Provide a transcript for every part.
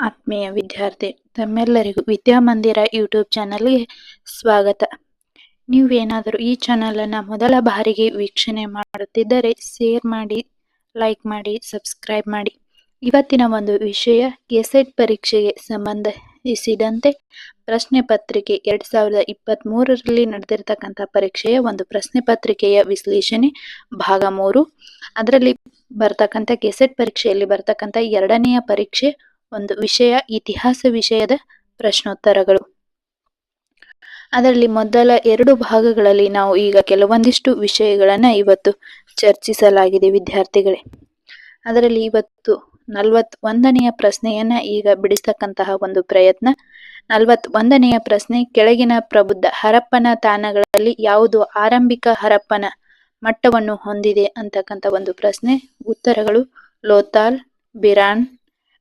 ಆತ್ಮೀಯ ವಿದ್ಯಾರ್ಥಿ, ತಮ್ಮೆಲ್ಲರಿಗೂ ವಿದ್ಯಾಮಂದಿರ ಯೂಟ್ಯೂಬ್ ಚಾನಲ್ಗೆ ಸ್ವಾಗತ. ನೀವೇನಾದರೂ ಈ ಚಾನಲನ್ನು ಮೊದಲ ಬಾರಿಗೆ ವೀಕ್ಷಣೆ ಮಾಡುತ್ತಿದ್ದರೆ ಶೇರ್ ಮಾಡಿ, ಲೈಕ್ ಮಾಡಿ, ಸಬ್ಸ್ಕ್ರೈಬ್ ಮಾಡಿ. ಇವತ್ತಿನ ಒಂದು ವಿಷಯ, ಗೆಸೆಟ್ ಪರೀಕ್ಷೆಗೆ ಸಂಬಂಧಿಸಿದಂತೆ ಪ್ರಶ್ನೆ ಪತ್ರಿಕೆ ಎರಡ್ ಸಾವಿರದ ಇಪ್ಪತ್ತ್ ಮೂರರಲ್ಲಿ ನಡೆದಿರ್ತಕ್ಕಂಥ ಪರೀಕ್ಷೆಯ ಒಂದು ಪ್ರಶ್ನೆ ಪತ್ರಿಕೆಯ ವಿಶ್ಲೇಷಣೆ ಭಾಗ ಮೂರು. ಅದರಲ್ಲಿ ಬರ್ತಕ್ಕಂಥ ಗೆಸೆಟ್ ಪರೀಕ್ಷೆಯಲ್ಲಿ ಬರ್ತಕ್ಕಂಥ ಎರಡನೆಯ ಪರೀಕ್ಷೆ ಒಂದು ವಿಷಯ, ಇತಿಹಾಸ ವಿಷಯದ ಪ್ರಶ್ನೋತ್ತರಗಳು. ಅದರಲ್ಲಿ ಮೊದಲ ಎರಡು ಭಾಗಗಳಲ್ಲಿ ನಾವು ಈಗ ಕೆಲವೊಂದಿಷ್ಟು ವಿಷಯಗಳನ್ನ ಇವತ್ತು ಚರ್ಚಿಸಲಾಗಿದೆ ವಿದ್ಯಾರ್ಥಿಗಳೇ. ಅದರಲ್ಲಿ ಇವತ್ತು ನಲವತ್ ಒಂದನೆಯ ಪ್ರಶ್ನೆಯನ್ನ ಈಗ ಬಿಡಿಸ್ತಕ್ಕಂತಹ ಒಂದು ಪ್ರಯತ್ನ. ನಲವತ್ ಒಂದನೆಯ ಪ್ರಶ್ನೆ, ಕೆಳಗಿನ ಪ್ರಬುದ್ಧ ಹರಪ್ಪನ ತಾಣಗಳಲ್ಲಿ ಯಾವುದು ಆರಂಭಿಕ ಹರಪ್ಪನ ಮಟ್ಟವನ್ನು ಹೊಂದಿದೆ ಅಂತಕ್ಕಂಥ ಒಂದು ಪ್ರಶ್ನೆ. ಉತ್ತರಗಳು ಲೋತಾಲ್, ಬಿರಾನ್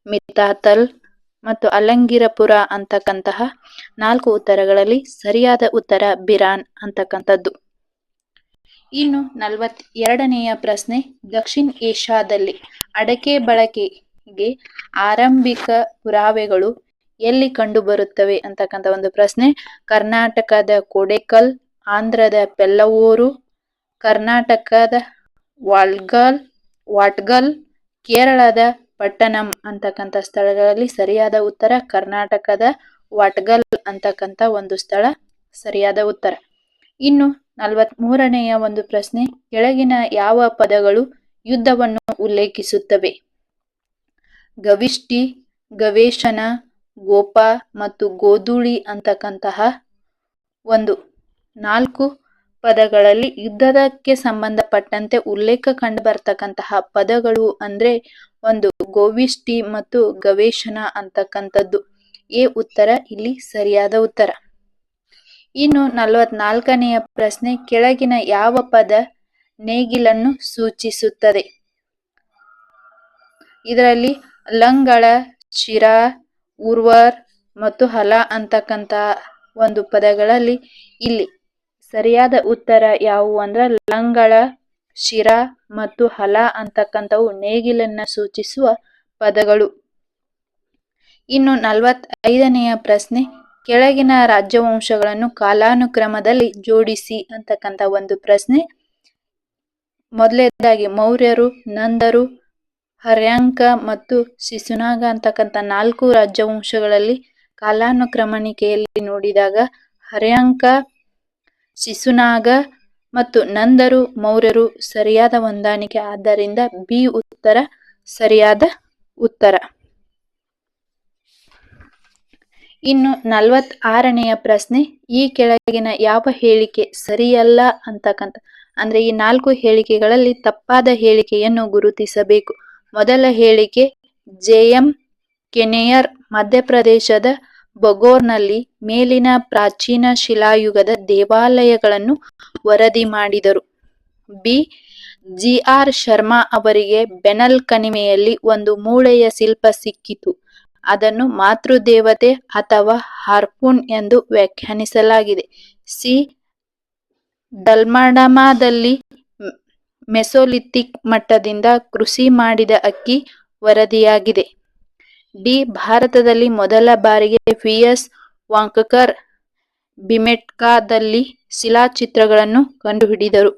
ಮಿತಾತಲ್ ಮತ್ತು ಅಲಂಗಿರಪುರ ಅಂತಕ್ಕಂತಹ ನಾಲ್ಕು ಉತ್ತರಗಳಲ್ಲಿ ಸರಿಯಾದ ಉತ್ತರ ಬಿರಾನ್ ಅಂತಕ್ಕಂಥದ್ದು. ಇನ್ನು ನಲವತ್ ಎರಡನೆಯ ಪ್ರಶ್ನೆ, ದಕ್ಷಿಣ ಏಷ್ಯಾದಲ್ಲಿ ಅಡಕೆ ಬಳಕೆಗೆ ಆರಂಭಿಕ ಪುರಾವೆಗಳು ಎಲ್ಲಿ ಕಂಡುಬರುತ್ತವೆ ಅಂತಕ್ಕಂಥ ಒಂದು ಪ್ರಶ್ನೆ, ಕರ್ನಾಟಕದ ಕೋಡೆಕಲ್, ಆಂಧ್ರದ ಪೆಲ್ಲವೂರು, ಕರ್ನಾಟಕದ ವಾಲ್ಗಲ್, ವಾಟ್ಗಲ್, ಕೇರಳದ ಪಟ್ಟಣಂ ಅಂತಕ್ಕಂಥ ಸ್ಥಳಗಳಲ್ಲಿ ಸರಿಯಾದ ಉತ್ತರ ಕರ್ನಾಟಕದ ವಾಟ್ಗಲ್ ಅಂತಕ್ಕಂಥ ಒಂದು ಸ್ಥಳ ಸರಿಯಾದ ಉತ್ತರ. ಇನ್ನು ನಲವತ್ ಮೂರನೆಯ ಒಂದು ಪ್ರಶ್ನೆ, ಕೆಳಗಿನ ಯಾವ ಪದಗಳು ಯುದ್ಧವನ್ನು ಉಲ್ಲೇಖಿಸುತ್ತವೆ? ಗವಿಷ್ಠಿ, ಗವೇಷಣ, ಗೋಪ ಮತ್ತು ಗೋಧೂಳಿ ಅಂತಕ್ಕಂತಹ ಒಂದು. ನಾಲ್ಕು ಪದಗಳಲ್ಲಿ ಯುದ್ಧದಕ್ಕೆ ಸಂಬಂಧಪಟ್ಟಂತೆ ಉಲ್ಲೇಖ ಕಂಡು ಬರ್ತಕ್ಕಂತಹ ಪದಗಳು ಅಂದ್ರೆ ಒಂದು ಗೋವಿಷ್ಟಿ ಮತ್ತು ಗವೇಷಣ ಅಂತಕ್ಕಂಥದ್ದು. ಎ ಉತ್ತರ, ಇಲ್ಲಿ ಸರಿಯಾದ ಉತ್ತರ. ಇನ್ನು ನಲವತ್ನಾಲ್ಕನೆಯ ಪ್ರಶ್ನೆ, ಕೆಳಗಿನ ಯಾವ ಪದ ನೇಗಿಲನ್ನು ಸೂಚಿಸುತ್ತದೆ? ಇದರಲ್ಲಿ ಲಂಗಳ, ಶಿರ ಉರ್ವರ್ ಮತ್ತು ಹಲ ಅಂತಕ್ಕಂತ ಒಂದು ಪದಗಳಲ್ಲಿ ಇಲ್ಲಿ ಸರಿಯಾದ ಉತ್ತರ ಯಾವುವು ಅಂದ್ರೆ ಲಂಗಳ ಶಿರ ಮತ್ತು ಹಲ ಅಂತಕ್ಕಂಥವು ನೇಗಿಲನ್ನ ಸೂಚಿಸುವ ಪದಗಳು. ಇನ್ನು ನಲವತ್ ಐದನೆಯ ಪ್ರಶ್ನೆ, ಕೆಳಗಿನ ರಾಜ್ಯವಂಶಗಳನ್ನು ಕಾಲಾನುಕ್ರಮದಲ್ಲಿ ಜೋಡಿಸಿ ಅಂತಕ್ಕಂಥ ಒಂದು ಪ್ರಶ್ನೆ. ಮೊದಲನೇದಾಗಿ, ಮೌರ್ಯರು, ನಂದರು, ಹರ್ಯಾಂಕ ಮತ್ತು ಶಿಶುನಾಗ ಅಂತಕ್ಕಂಥ ನಾಲ್ಕು ರಾಜ್ಯವಂಶಗಳಲ್ಲಿ ಕಾಲಾನುಕ್ರಮಣಿಕೆಯಲ್ಲಿ ನೋಡಿದಾಗ ಹರ್ಯಾಂಕ, ಶಿಶುನಾಗ ಮತ್ತು ನಂದರು ಮೌರ್ಯರು ಸರಿಯಾದ ಹೊಂದಾಣಿಕೆ. ಆದ್ದರಿಂದ ಬಿ ಉತ್ತರ ಸರಿಯಾದ ಉತ್ತರ. ಇನ್ನು ನಲವತ್ ಆರನೆಯ ಪ್ರಶ್ನೆ, ಈ ಕೆಳಗಿನ ಯಾವ ಹೇಳಿಕೆ ಸರಿಯಲ್ಲ ಅಂತಕ್ಕಂಥ, ಅಂದ್ರೆ ಈ ನಾಲ್ಕು ಹೇಳಿಕೆಗಳಲ್ಲಿ ತಪ್ಪಾದ ಹೇಳಿಕೆಯನ್ನು ಗುರುತಿಸಬೇಕು. ಮೊದಲ ಹೇಳಿಕೆ, ಜೆ ಎಂ ಕೆನೆಯರ್, ಮಧ್ಯಪ್ರದೇಶದ ಬಗೋರ್ನಲ್ಲಿ ಮೇಲಿನ ಪ್ರಾಚೀನ ಶಿಲಾಯುಗದ ದೇವಾಲಯಗಳನ್ನು ವರದಿ ಮಾಡಿದರು. ಬಿ. ಜಿ. ಆರ್. ಶರ್ಮಾ ಅವರಿಗೆ ಬೆನಲ್ ಕಣಿಮೆಯಲ್ಲಿ ಒಂದು ಮೂಳೆಯ ಶಿಲ್ಪ ಸಿಕ್ಕಿತು. ಅದನ್ನು ಮಾತೃದೇವತೆ ಅಥವಾ ಹಾರ್ಪೂನ್ ಎಂದು ವ್ಯಾಖ್ಯಾನಿಸಲಾಗಿದೆ. ಸಿ. ಡಲ್ಮಾಡಮಾದಲ್ಲಿ ಮೆಸೊಲಿಥಿಕ್ ಮಟ್ಟದಿಂದ ಕೃಷಿ ಮಾಡಿದ ಅಕ್ಕಿ ವರದಿಯಾಗಿದೆ. ಡಿ ಭಾರತದಲ್ಲಿ ಮೊದಲ ಬಾರಿಗೆ ವಿ ಎಸ್ ವಾಂಕಕರ್ ಬಿಮೆಟ್ಕಾದಲ್ಲಿ ಶಿಲಾಚಿತ್ರಗಳನ್ನು ಕಂಡುಹಿಡಿದರು.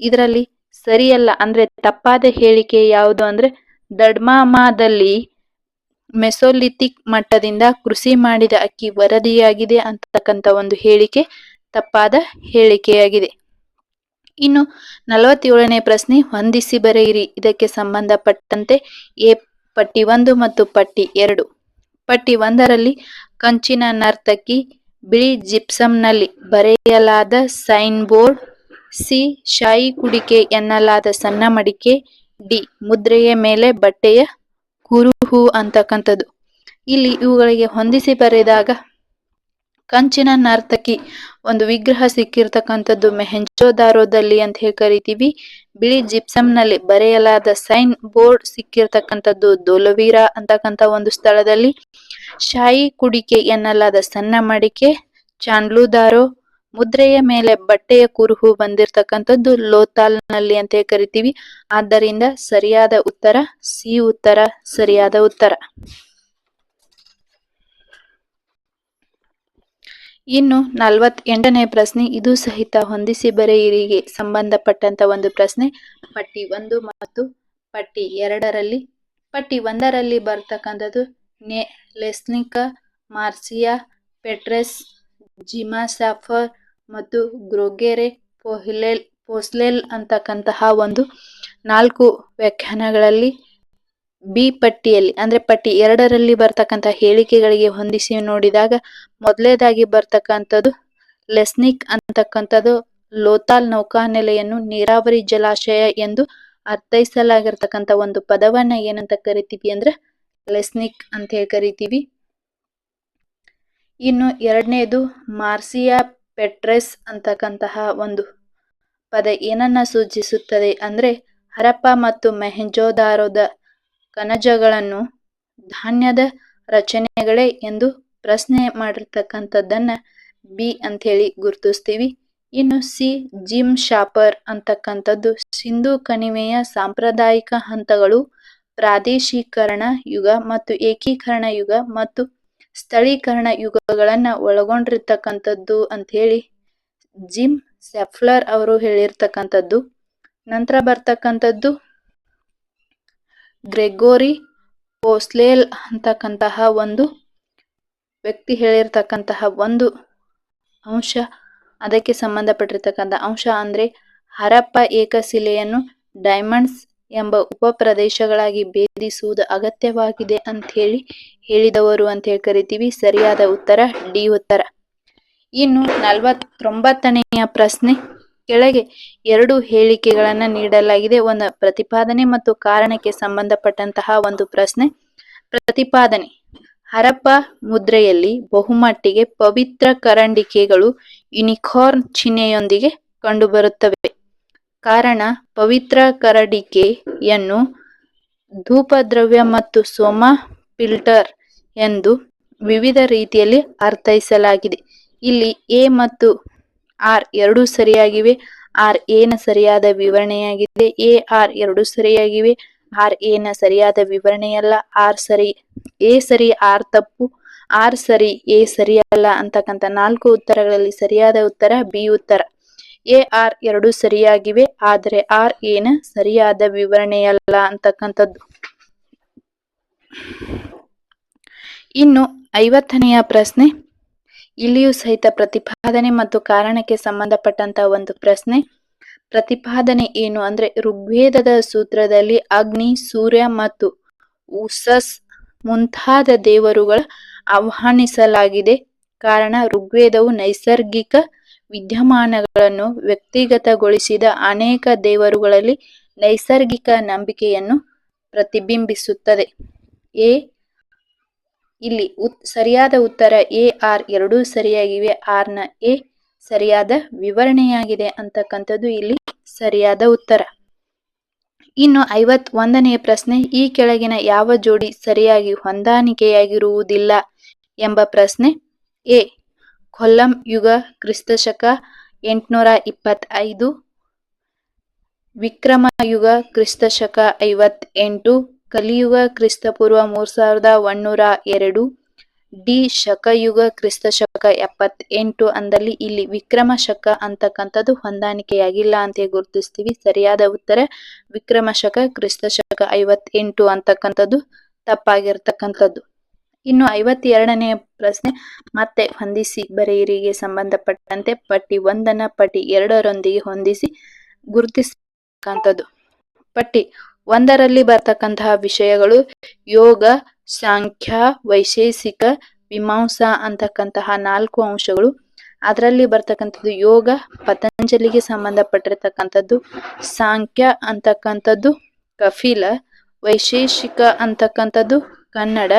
ಇದರಲ್ಲಿ ಸರಿಯಲ್ಲ ಅಂದ್ರೆ ತಪ್ಪಾದ ಹೇಳಿಕೆ ಯಾವುದು ಅಂದ್ರೆ ದಡ್ಮಾಮಾದಲ್ಲಿ ಮೆಸೊಲಿಥಿಕ್ ಮಟ್ಟದಿಂದ ಕೃಷಿ ಮಾಡಿದ ಅಕ್ಕಿ ವರದಿಯಾಗಿದೆ ಅಂತಕ್ಕಂಥ ಒಂದು ಹೇಳಿಕೆ ತಪ್ಪಾದ ಹೇಳಿಕೆಯಾಗಿದೆ. ಇನ್ನು ನಲವತ್ತೇಳನೇ ಪ್ರಶ್ನೆ, ಹೊಂದಿಸಿ ಬರೆಯಿರಿ. ಇದಕ್ಕೆ ಸಂಬಂಧಪಟ್ಟಂತೆ ಎ ಪಟ್ಟಿ ಒಂದು ಮತ್ತು ಪಟ್ಟಿ ಎರಡು. ಪಟ್ಟಿ ಒಂದರಲ್ಲಿ ಕಂಚಿನ ನರ್ತಕಿ ಬಿಳಿ ಜಿಪ್ಸಂನಲ್ಲಿ ಬರೆಯಲಾದ ಸೈನ್ ಬೋರ್ಡ್, ಸಿ ಶಾಯಿ ಕುಡಿಕೆ ಎನ್ನಲಾದ ಸಣ್ಣ ಮಡಿಕೆ, ಡಿ ಮುದ್ರೆಯ ಮೇಲೆ ಬಟ್ಟೆಯ ಕುರುಹು ಅಂತಕ್ಕಂಥದ್ದು. ಇಲ್ಲಿ ಇವುಗಳಿಗೆ ಹೊಂದಿಸಿ ಬರೆದಾಗ ಕಂಚಿನ ನರ್ತಕಿ ಒಂದು ವಿಗ್ರಹ ಸಿಕ್ಕಿರ್ತಕ್ಕಂಥದ್ದು ಮೆಹೆಂಜೋದಾರೋದಲ್ಲಿ ಅಂತ ಹೇಳಿ ಕರಿತೀವಿ. ಬಿಳಿ ಜಿಪ್ಸಂನಲ್ಲಿ ಬರೆಯಲಾದ ಸೈನ್ ಬೋರ್ಡ್ ಸಿಕ್ಕಿರ್ತಕ್ಕಂಥದ್ದು ದೋಲವೀರ ಅಂತಕ್ಕಂಥ ಒಂದು ಸ್ಥಳದಲ್ಲಿ. ಶಾಯಿ ಕುಡಿಕೆ ಎನ್ನಲಾದ ಸಣ್ಣ ಮಡಿಕೆ, ಚಾಂಡ್ಲುದಾರೋ, ಮುದ್ರೆಯ ಮೇಲೆ ಬಟ್ಟೆಯ ಕುರುಹು ಬಂದಿರತಕ್ಕಂಥದ್ದು ಲೋತಾಲ್ನಲ್ಲಿ ಅಂತ ಕರಿತೀವಿ. ಆದ್ದರಿಂದ ಸರಿಯಾದ ಉತ್ತರ, ಸಿ ಉತ್ತರ, ಸರಿಯಾದ ಉತ್ತರ. ಇನ್ನು ನಲವತ್ತೆಂಟನೇ ಪ್ರಶ್ನೆ, ಇದು ಸಹಿತ ಹೊಂದಿಸಿ ಬರೆಯಿರಿಗೆ ಸಂಬಂಧಪಟ್ಟಂತ ಒಂದು ಪ್ರಶ್ನೆ, ಪಟ್ಟಿ ಒಂದು ಮತ್ತು ಪಟ್ಟಿ ಎರಡರಲ್ಲಿ, ಪಟ್ಟಿ ಒಂದರಲ್ಲಿ ಬರ್ತಕ್ಕಂಥದ್ದು ನೆ, ಲೆಸ್ನಿಕ, ಮಾರ್ಸಿಯಾ, ಪೆಟ್ರೆಸ್ ಜಿಮಾಸಾಫರ್ ಮತ್ತು ಗ್ರೋಗೆರೆ ಪೋಹಿಲೆಲ್, ಪೋಸ್ಲೆಲ್ ಅಂತಕ್ಕಂತಹ ಒಂದು ನಾಲ್ಕು ವ್ಯಾಖ್ಯಾನಗಳಲ್ಲಿ ಬಿ ಪಟ್ಟಿಯಲ್ಲಿ, ಅಂದ್ರೆ ಪಟ್ಟಿ ಎರಡರಲ್ಲಿ ಬರ್ತಕ್ಕಂಥ ಹೇಳಿಕೆಗಳಿಗೆ ಹೊಂದಿಸಿ ನೋಡಿದಾಗ ಮೊದಲನೇದಾಗಿ ಬರ್ತಕ್ಕಂಥದ್ದು ಲೆಸ್ನಿಕ್ ಅಂತಕ್ಕಂಥದ್ದು ಲೋತಾಲ್ ನೌಕಾನೆಲೆಯನ್ನು ನೀರಾವರಿ ಜಲಾಶಯ ಎಂದು ಅರ್ಥೈಸಲಾಗಿರ್ತಕ್ಕಂಥ ಒಂದು ಪದವನ್ನ ಏನಂತ ಕರಿತೀವಿ ಅಂದ್ರೆ ಲೆಸ್ನಿಕ್ ಅಂತ ಹೇಳಿ ಕರಿತೀವಿ. ಇನ್ನು ಎರಡನೇದು ಮಾರ್ಸಿಯಾ ಪೆಟ್ರೆಸ್ ಅಂತಕ್ಕಂತಹ ಒಂದು ಪದ ಏನನ್ನ ಸೂಚಿಸುತ್ತದೆ ಅಂದ್ರೆ ಹರಪ್ಪ ಮತ್ತು ಮೆಹೆಂಜೋದಾರೋದ ಕಣಜಗಳನ್ನು ಧಾನ್ಯದ ರಚನೆಗಳೇ ಎಂದು ಪ್ರಶ್ನೆ ಮಾಡಿರ್ತಕ್ಕಂಥದ್ದನ್ನ ಬಿ ಅಂತ ಹೇಳಿ ಗುರುತಿಸ್ತೀವಿ. ಇನ್ನು ಸಿ, ಜಿಮ್ ಶಾಪರ್ ಅಂತಕ್ಕಂಥದ್ದು ಸಿಂಧು ಕಣಿವೆಯ ಸಾಂಪ್ರದಾಯಿಕ ಹಂತಗಳು ಪ್ರಾದೇಶೀಕರಣ ಯುಗ ಮತ್ತು ಏಕೀಕರಣ ಯುಗ ಮತ್ತು ಸ್ಥಳೀಕರಣ ಯುಗಗಳನ್ನ ಒಳಗೊಂಡಿರ್ತಕ್ಕಂಥದ್ದು ಅಂತ ಹೇಳಿ ಜಿಮ್ ಸೆಫ್ಲರ್ ಅವರು ಹೇಳಿರ್ತಕ್ಕಂಥದ್ದು. ನಂತರ ಬರ್ತಕ್ಕಂಥದ್ದು ಗ್ರೆಗೋರಿ ಓಸ್ಲೇಲ್ ಅಂತಕ್ಕಂತಹ ಒಂದು ವ್ಯಕ್ತಿ ಹೇಳಿರ್ತಕ್ಕಂತಹ ಒಂದು ಅಂಶ. ಅದಕ್ಕೆ ಸಂಬಂಧಪಟ್ಟಿರ್ತಕ್ಕಂಥ ಅಂಶ ಅಂದ್ರೆ ಹರಪ್ಪ ಏಕಶಿಲೆಯನ್ನು ಡೈಮಂಡ್ಸ್ ಎಂಬ ಉಪ ಪ್ರದೇಶಗಳಾಗಿ ಭೇದಿಸುವುದು ಅಗತ್ಯವಾಗಿದೆ ಅಂತ ಹೇಳಿ ಹೇಳಿದವರು ಅಂತ ಹೇಳಿ ಕರಿತೀವಿ. ಸರಿಯಾದ ಉತ್ತರ ಡಿ ಉತ್ತರ. ಇನ್ನು ನಲವತ್ತೊಂಬತ್ತನೆಯ ಪ್ರಶ್ನೆ. ಕೆಳಗೆ ಎರಡು ಹೇಳಿಕೆಗಳನ್ನ ನೀಡಲಾಗಿದೆ. ಒಂದು ಪ್ರತಿಪಾದನೆ ಮತ್ತು ಕಾರಣಕ್ಕೆ ಸಂಬಂಧಪಟ್ಟಂತಹ ಒಂದು ಪ್ರಶ್ನೆ. ಪ್ರತಿಪಾದನೆ. ಹರಪ್ಪ ಮುದ್ರೆಯಲ್ಲಿ ಬಹುಮಟ್ಟಿಗೆ ಪವಿತ್ರ ಕರಂಡಿಕೆಗಳು ಯುನಿಕಾರ್ನ್ ಚಿಹ್ನೆಯೊಂದಿಗೆ ಕಂಡುಬರುತ್ತವೆ. ಕಾರಣ, ಪವಿತ್ರ ಕರಡಿಕೆಯನ್ನು ಧೂಪದ್ರವ್ಯ ಮತ್ತು ಸೋಮ ಫಿಲ್ಟರ್ ಎಂದು ವಿವಿಧ ರೀತಿಯಲ್ಲಿ ಅರ್ಥೈಸಲಾಗಿದೆ. ಇಲ್ಲಿ ಎ ಮತ್ತು ಆರ್ ಎರಡು ಸರಿಯಾಗಿವೆ. ಆರ್ ಎ ನ ಸರಿಯಾದ ವಿವರಣೆಯಾಗಿದೆ. ಎ ಆರ್ ಎರಡು ಸರಿಯಾಗಿವೆ. ಆರ್ ಎ ನ ಸರಿಯಾದ ವಿವರಣೆಯಲ್ಲ. ಆರ್ ಸರಿ, ಎ ಸರಿ, ಆರ್ ತಪ್ಪು. ಆರ್ ಸರಿ, ಎ ಸರಿಯಲ್ಲ ಅಂತಕ್ಕಂಥ ನಾಲ್ಕು ಉತ್ತರಗಳಲ್ಲಿ ಸರಿಯಾದ ಉತ್ತರ, ಬಿ ಉತ್ತರ. ಎ ಆರ್ ಎರಡು ಸರಿಯಾಗಿವೆ. ಆದರೆ ಆರ್ ಏನ ಸರಿಯಾದ ವಿವರಣೆಯಲ್ಲ ಅಂತಕ್ಕಂಥದ್ದು. ಇನ್ನು ಐವತ್ತನೆಯ ಪ್ರಶ್ನೆ. ಇಲ್ಲಿಯೂ ಸಹಿತ ಪ್ರತಿಪಾದನೆ ಮತ್ತು ಕಾರಣಕ್ಕೆ ಸಂಬಂಧಪಟ್ಟಂತ ಒಂದು ಪ್ರಶ್ನೆ. ಪ್ರತಿಪಾದನೆ ಏನು ಅಂದ್ರೆ ಋಗ್ವೇದದ ಸೂತ್ರದಲ್ಲಿ ಅಗ್ನಿ, ಸೂರ್ಯ ಮತ್ತು ಉಸಸ್ ಮುಂತಾದ ದೇವರುಗಳ ಆಹ್ವಾನಿಸಲಾಗಿದೆ. ಕಾರಣ ಋಗ್ವೇದವು ನೈಸರ್ಗಿಕ ವಿದ್ಯಮಾನಗಳನ್ನು ವ್ಯಕ್ತಿಗತಗೊಳಿಸಿದ ಅನೇಕ ದೇವರುಗಳಲ್ಲಿ ನೈಸರ್ಗಿಕ ನಂಬಿಕೆಯನ್ನು ಪ್ರತಿಬಿಂಬಿಸುತ್ತದೆ. ಎ. ಇಲ್ಲಿ ಉತ್, ಸರಿಯಾದ ಉತ್ತರ ಎ ಆರ್ ಎರಡೂ ಸರಿಯಾಗಿವೆ. ಆರ್ನ ಎ ಸರಿಯಾದ ವಿವರಣೆಯಾಗಿದೆ ಅಂತಕ್ಕಂಥದ್ದು ಇಲ್ಲಿ ಸರಿಯಾದ ಉತ್ತರ. ಇನ್ನು ಐವತ್ ಒಂದನೆಯ ಪ್ರಶ್ನೆ, ಈ ಕೆಳಗಿನ ಯಾವ ಜೋಡಿ ಸರಿಯಾಗಿ ಹೊಂದಾಣಿಕೆಯಾಗಿರುವುದಿಲ್ಲ ಎಂಬ ಪ್ರಶ್ನೆ ಎ, ಕೊಲ್ಲಂ ಯುಗ ಕ್ರಿಸ್ತಶಕ ಎಂಟುನೂರ ಇಪ್ಪತ್ತೈದು, ವಿಕ್ರಮ ಯುಗ ಕ್ರಿಸ್ತಶಕ ಐವತ್ತೆಂಟು ಕಲಿಯುಗ ಕ್ರಿಸ್ತಪೂರ್ವ ಮೂರ್ ಸಾವಿರದ ಒಂದೂರ ಎರಡು ಡಿ ಶಕಯುಗ ಕ್ರಿಸ್ತ ಶಕ ಎಪ್ಪತ್ತೆಂಟು ಅಂದಲ್ಲಿ ಇಲ್ಲಿ ವಿಕ್ರಮ ಶಕ ಅಂತಕ್ಕಂಥದ್ದು ಹೊಂದಾಣಿಕೆಯಾಗಿಲ್ಲ ಅಂತ ಗುರುತಿಸ್ತೀವಿ. ಸರಿಯಾದ ಉತ್ತರ ವಿಕ್ರಮ ಶಕ, ಕ್ರಿಸ್ತ ಶಕ ಐವತ್ತೆಂಟು ಅಂತಕ್ಕಂಥದ್ದು ತಪ್ಪಾಗಿರ್ತಕ್ಕಂಥದ್ದು. ಇನ್ನು ಐವತ್ತೆರಡನೆಯ ಪ್ರಶ್ನೆ, ಮತ್ತೆ ಹೊಂದಿಸಿ, ಬರೆಯಿರಿಗೆ ಸಂಬಂಧಪಟ್ಟಂತೆ ಪಟ್ಟಿ ಒಂದನ್ನ ಪಟ್ಟಿ ಎರಡರೊಂದಿಗೆ ಹೊಂದಿಸಿ ಗುರುತಿಸ್ತಕ್ಕಂಥದ್ದು. ಪಟ್ಟಿ ಒಂದರಲ್ಲಿ ಬರ್ತಕ್ಕಂತಹ ವಿಷಯಗಳು ಯೋಗ, ಸಾಂಖ್ಯ, ವೈಶೇಷಿಕ, ಮೀಮಾಂಸಾ ಅಂತಕ್ಕಂತಹ ನಾಲ್ಕು ಅಂಶಗಳು. ಅದರಲ್ಲಿ ಬರ್ತಕ್ಕಂಥದ್ದು ಯೋಗ, ಪತಂಜಲಿಗೆ ಸಂಬಂಧಪಟ್ಟಿರ್ತಕ್ಕಂಥದ್ದು, ಸಾಂಖ್ಯ ಅಂತಕ್ಕಂಥದ್ದು, ಕಫಿಲ, ವೈಶೇಷಿಕ ಅಂತಕ್ಕಂಥದ್ದು, ಕನ್ನಡ,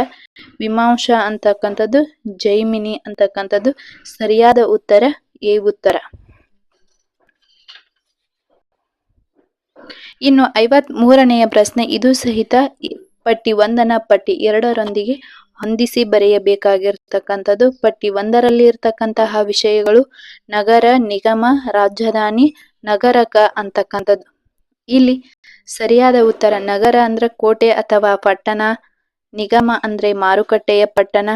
ಮೀಮಾಂಸ ಅಂತಕ್ಕಂಥದ್ದು, ಜೈಮಿನಿ ಅಂತಕ್ಕಂಥದ್ದು. ಸರಿಯಾದ ಉತ್ತರ, ಎ ಉತ್ತರ. ಇನ್ನು ಐವತ್ ಮೂರನೆಯ ಪ್ರಶ್ನೆ, ಇದು ಸಹಿತ ಪಟ್ಟಿ ಒಂದನ ಪಟ್ಟಿ ಎರಡರೊಂದಿಗೆ ಹೊಂದಿಸಿ ಬರೆಯಬೇಕಾಗಿರ್ತಕ್ಕಂಥದ್ದು. ಪಟ್ಟಿ ಒಂದರಲ್ಲಿ ಇರ್ತಕ್ಕಂತಹ ವಿಷಯಗಳು ನಗರ ನಿಗಮ, ರಾಜಧಾನಿ, ನಗರಕ ಅಂತಕ್ಕಂಥದ್ದು. ಇಲ್ಲಿ ಸರಿಯಾದ ಉತ್ತರ, ನಗರ ಅಂದ್ರೆ ಕೋಟೆ ಅಥವಾ ಪಟ್ಟಣ, ನಿಗಮ ಅಂದ್ರೆ ಮಾರುಕಟ್ಟೆಯ ಪಟ್ಟಣ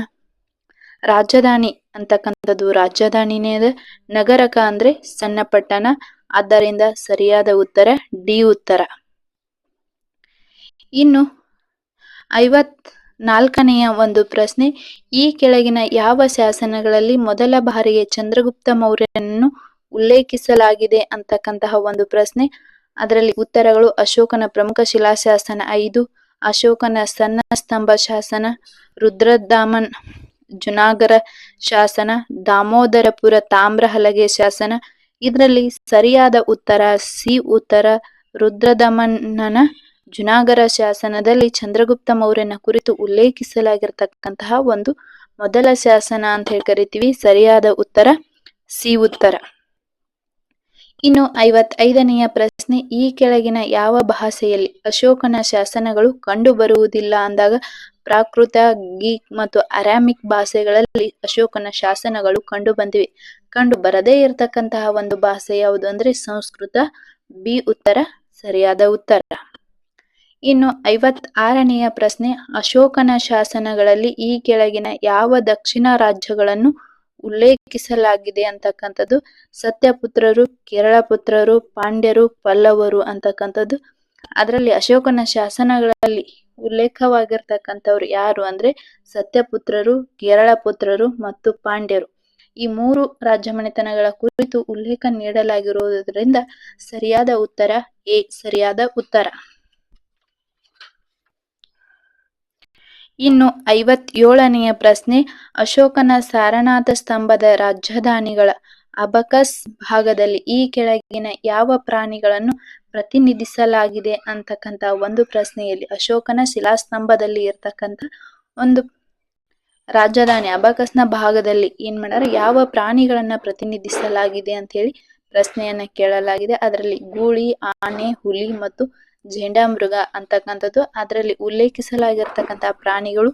ರಾಜಧಾನಿ ಅಂತಕ್ಕಂಥದ್ದು ರಾಜಧಾನಿನೇ ಇದೆ ನಗರಕ ಅಂದ್ರೆ ಸಣ್ಣ ಪಟ್ಟಣ. ಆದ್ದರಿಂದ ಸರಿಯಾದ ಉತ್ತರ ಡಿ ಉತ್ತರ. ಇನ್ನು ಐವತ್ ನಾಲ್ಕನೆಯ ಒಂದು ಪ್ರಶ್ನೆ, ಈ ಕೆಳಗಿನ ಯಾವ ಶಾಸನಗಳಲ್ಲಿ ಮೊದಲ ಬಾರಿಗೆ ಚಂದ್ರಗುಪ್ತ ಮೌರ್ಯನನ್ನು ಉಲ್ಲೇಖಿಸಲಾಗಿದೆ ಅಂತಕ್ಕಂತಹ ಒಂದು ಪ್ರಶ್ನೆ. ಅದರಲ್ಲಿ ಉತ್ತರಗಳು ಅಶೋಕನ ಪ್ರಮುಖ ಶಿಲಾಶಾಸನ ಐದು, ಅಶೋಕನ ಸಣ್ಣ ಸ್ತಂಭ ಶಾಸನ ರುದ್ರದಾಮನ್ ಜುನಾಗರ ಶಾಸನ, ದಾಮೋದರಪುರ ತಾಮ್ರ ಹಲಗೆ ಶಾಸನ, ಇದರಲ್ಲಿ ಸರಿಯಾದ ಉತ್ತರ ಸಿ ಉತ್ತರ ರುದ್ರದಮನ್ನನ ಜುನಾಗರ ಶಾಸನದಲ್ಲಿ ಚಂದ್ರಗುಪ್ತ ಮೌರ್ಯನ ಕುರಿತು ಉಲ್ಲೇಖಿಸಲಾಗಿರ್ತಕ್ಕಂತಹ ಒಂದು ಮೊದಲ ಶಾಸನ ಅಂತ ಹೇಳಿ ಕರಿತೀವಿ. ಸರಿಯಾದ ಉತ್ತರ ಸಿ ಉತ್ತರ. ಇನ್ನು ಐವತ್ತೈದನೆಯ ಪ್ರಶ್ನೆ, ಈ ಕೆಳಗಿನ ಯಾವ ಭಾಷೆಯಲ್ಲಿ ಅಶೋಕನ ಶಾಸನಗಳು ಕಂಡುಬರುವುದಿಲ್ಲ ಅಂದಾಗ ಪ್ರಾಕೃತ ಗೀಕ್ ಮತ್ತು ಅರಾಮಿಕ್ ಭಾಷೆಗಳಲ್ಲಿ ಅಶೋಕನ ಶಾಸನಗಳು ಕಂಡು ಬಂದಿವೆ ಕಂಡು ಬರದೇ ಇರತಕ್ಕಂತಹ ಒಂದು ಭಾಷೆ ಯಾವುದು ಅಂದ್ರೆ ಸಂಸ್ಕೃತ. ಬಿ ಉತ್ತರ, ಸರಿಯಾದ ಉತ್ತರ. ಇನ್ನು ಐವತ್ ಆರನೆಯ ಪ್ರಶ್ನೆ, ಅಶೋಕನ ಶಾಸನಗಳಲ್ಲಿ ಈ ಕೆಳಗಿನ ಯಾವ ದಕ್ಷಿಣ ರಾಜ್ಯಗಳನ್ನು ಉಲ್ಲೇಖಿಸಲಾಗಿದೆ ಅಂತಕ್ಕಂಥದ್ದು? ಸತ್ಯಪುತ್ರರು ಕೇರಳ ಪುತ್ರರು ಪಾಂಡ್ಯರು, ಪಲ್ಲವರು ಅಂತಕ್ಕಂಥದ್ದು. ಅದರಲ್ಲಿ ಅಶೋಕನ ಶಾಸನಗಳಲ್ಲಿ ಉಲ್ಲೇಖವಾಗಿರ್ತಕ್ಕಂಥವ್ರು ಯಾರು ಅಂದ್ರೆ ಸತ್ಯಪುತ್ರರು ಕೇರಳ ಪುತ್ರರು ಮತ್ತು ಪಾಂಡ್ಯರು. ಈ ಮೂರು ರಾಜ್ಯ ಮನೆತನಗಳ ಕುರಿತು ಉಲ್ಲೇಖ ನೀಡಲಾಗಿರುವುದರಿಂದ ಸರಿಯಾದ ಉತ್ತರ ಎ, ಸರಿಯಾದ ಉತ್ತರ. ಇನ್ನು ಐವತ್ತೇಳನೆಯ ಪ್ರಶ್ನೆ, ಅಶೋಕನ ಸಾರನಾಥ ಸ್ತಂಭದ ರಾಜಧಾನಿಗಳ ಅಬಕಸ್ ಭಾಗದಲ್ಲಿ ಈ ಕೆಳಗಿನ ಯಾವ ಪ್ರಾಣಿಗಳನ್ನು ಪ್ರತಿನಿಧಿಸಲಾಗಿದೆ ಅಂತಕ್ಕಂತ ಒಂದು ಪ್ರಶ್ನೆಯಲ್ಲಿ ಅಶೋಕನ ಶಿಲಾಸ್ತಂಭದಲ್ಲಿ ಇರ್ತಕ್ಕಂಥ ಒಂದು ರಾಜಧಾನಿ ಅಬಕಸ್ನ ಭಾಗದಲ್ಲಿ ಏನ್ ಮಾಡ್ಯಾರ? ಯಾವ ಪ್ರಾಣಿಗಳನ್ನ ಪ್ರತಿನಿಧಿಸಲಾಗಿದೆ ಅಂತ ಹೇಳಿ ಪ್ರಶ್ನೆಯನ್ನ ಕೇಳಲಾಗಿದೆ. ಅದರಲ್ಲಿ ಗೂಳಿ, ಆನೆ, ಹುಲಿ ಮತ್ತು ಮೃಗ ಅಂತಕ್ಕಂಥದ್ದು. ಅದರಲ್ಲಿ ಉಲ್ಲೇಖಿಸಲಾಗಿರ್ತಕ್ಕಂತಹ ಪ್ರಾಣಿಗಳು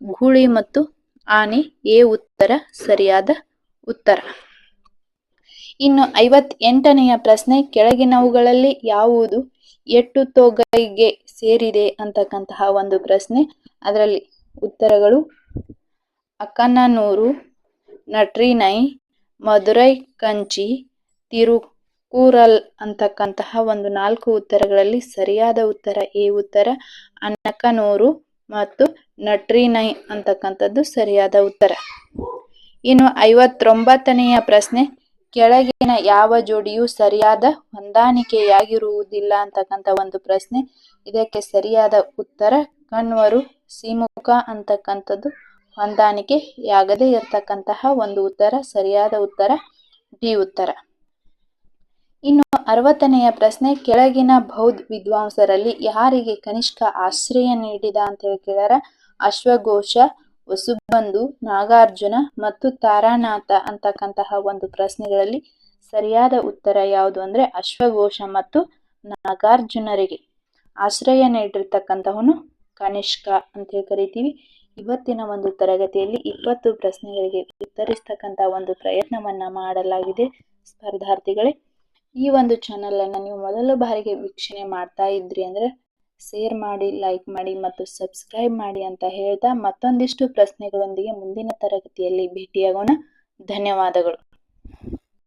ಗೂಳಿ ಮತ್ತು ಆನೆ ಎ ಉತ್ತರ, ಸರಿಯಾದ ಉತ್ತರ. ಇನ್ನು ಐವತ್ ಎಂಟನೆಯ ಪ್ರಶ್ನೆ, ಕೆಳಗಿನವುಗಳಲ್ಲಿ ಯಾವುದು ಎಟ್ಟು ತೊಗೈಗೆ ಸೇರಿದೆ ಅಂತಕ್ಕಂತಹ ಒಂದು ಪ್ರಶ್ನೆ. ಅದರಲ್ಲಿ ಉತ್ತರಗಳು, ಅಕ್ಕನನೂರು, ನಟ್ರಿನೈ, ಮಧುರೈ, ಕಂಚಿ, ತಿರುಕೂರಲ್ ಅಂತಕ್ಕಂತಹ ಒಂದು ನಾಲ್ಕು ಉತ್ತರಗಳಲ್ಲಿ ಸರಿಯಾದ ಉತ್ತರ ಎ ಉತ್ತರ ಅನಕನೂರು ಮತ್ತು ನಟ್ರಿನೈ ಅಂತಕ್ಕಂಥದ್ದು ಸರಿಯಾದ ಉತ್ತರ. ಇನ್ನು ಐವತ್ತೊಂಬತ್ತನೆಯ ಪ್ರಶ್ನೆ ಕೆಳಗಿನ ಯಾವ ಜೋಡಿಯು ಸರಿಯಾದ ಹೊಂದಾಣಿಕೆಯಾಗಿರುವುದಿಲ್ಲ ಅಂತಕ್ಕಂಥ ಒಂದು ಪ್ರಶ್ನೆ. ಇದಕ್ಕೆ ಸರಿಯಾದ ಉತ್ತರ, ಕಣ್ವರು ಸಿಮುಖ ಅಂತಕ್ಕಂಥದ್ದು ಹೊಂದಾಣಿಕೆಯಾಗದೇ ಇರತಕ್ಕಂತಹ ಒಂದು ಉತ್ತರ, ಸರಿಯಾದ ಉತ್ತರ, ಡಿ ಉತ್ತರ. ಇನ್ನು ಅರವತ್ತನೆಯ ಪ್ರಶ್ನೆ, ಕೆಳಗಿನ ಬೌದ್ಧ ವಿದ್ವಾಂಸರಲ್ಲಿ ಯಾರಿಗೆ ಕನಿಷ್ಕ ಆಶ್ರಯ ನೀಡಿದ ಅಂತ ಹೇಳಿ ಕೇಳ್ಯಾರ? ಅಶ್ವಘೋಷ ವಸುಬಂಧು, ನಾಗಾರ್ಜುನ ಮತ್ತು ತಾರಾನಾಥ ಅಂತಕ್ಕಂತಹ ಒಂದು ಪ್ರಶ್ನೆಗಳಲ್ಲಿ ಸರಿಯಾದ ಉತ್ತರ ಯಾವುದು ಅಂದ್ರೆ ಅಶ್ವಘೋಷ ಮತ್ತು ನಾಗಾರ್ಜುನರಿಗೆ. ಆಶ್ರಯ ನೀಡಿರ್ತಕ್ಕಂತಹವನು ಕನಿಷ್ಕ ಅಂತ ಹೇಳಿ ಕರಿತೀವಿ. ಇವತ್ತಿನ ಒಂದು ತರಗತಿಯಲ್ಲಿ ಇಪ್ಪತ್ತು ಪ್ರಶ್ನೆಗಳಿಗೆ ಉತ್ತರಿಸ್ತಕ್ಕಂಥ ಒಂದು ಪ್ರಯತ್ನವನ್ನ ಮಾಡಲಾಗಿದೆ ಸ್ಪರ್ಧಾರ್ಥಿಗಳೇ. ಈ ಒಂದು ಚಾನಲ್ ಅನ್ನ ನೀವು ಮೊದಲ ಬಾರಿಗೆ ವೀಕ್ಷಣೆ ಮಾಡ್ತಾ ಇದ್ರಿ ಅಂದ್ರೆ ಶೇರ್ ಮಾಡಿ ಲೈಕ್ ಮಾಡಿ ಮತ್ತು ಸಬ್ಸ್ಕ್ರೈಬ್ ಮಾಡಿ ಅಂತ ಹೇಳ್ತಾ ಮತ್ತೊಂದಿಷ್ಟು ಪ್ರಶ್ನೆಗಳೊಂದಿಗೆ ಮುಂದಿನ ತರಗತಿಯಲ್ಲಿ ಭೇಟಿಯಾಗೋಣ. ಧನ್ಯವಾದಗಳು.